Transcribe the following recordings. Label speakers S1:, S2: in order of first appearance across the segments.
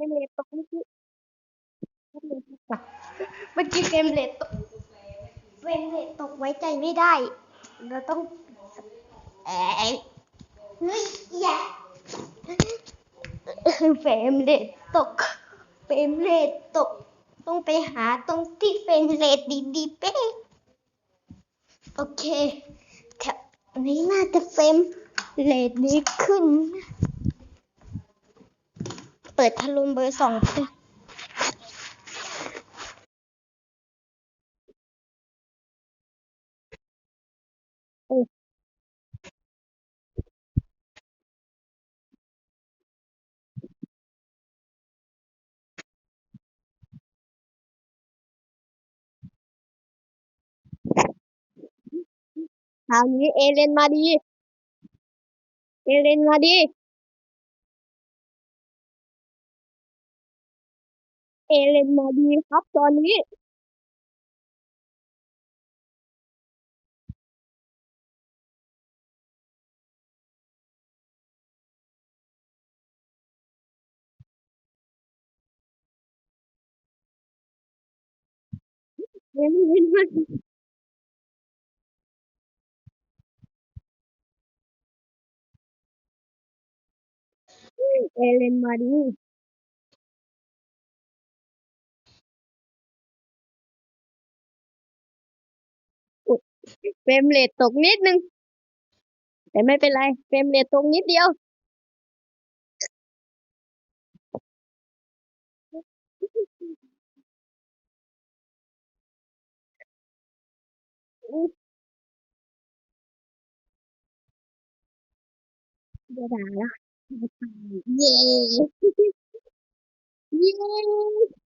S1: รมเรทตกเมื่อกี้เมื่อกี้เฟรมเรทตกเฟรมเรทตกไว้ใจไม่ได้ เราต้องเอ้ยเฮ้ยอย่าเฟรมเรทตกเฟรมเรทตก ต้องไปหาตรงที่เฟรมเรทดีๆเป๊ะโอเคแถวนี้น่าจะเฟรมเรทดีขึ้น เปิดพัดลมเบอร์สองเลยคราวนี้เอเลนมาดี เอเลนมาดี เอเลนมาดีครับตอนนี้เอเลนมาดีเอเลนมาดี เฟรมเรทตกนิดนึง แต่ไม่เป็นไร เฟรมเรทตกนิดเดียว เดี๋ยวด่าละเย้ เย้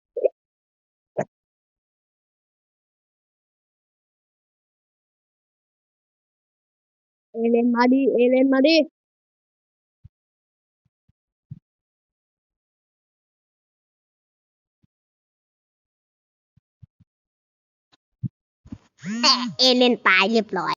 S1: เอเลนมาดีเอเลนมาดีแต่เอเลนตายเรียบร้อย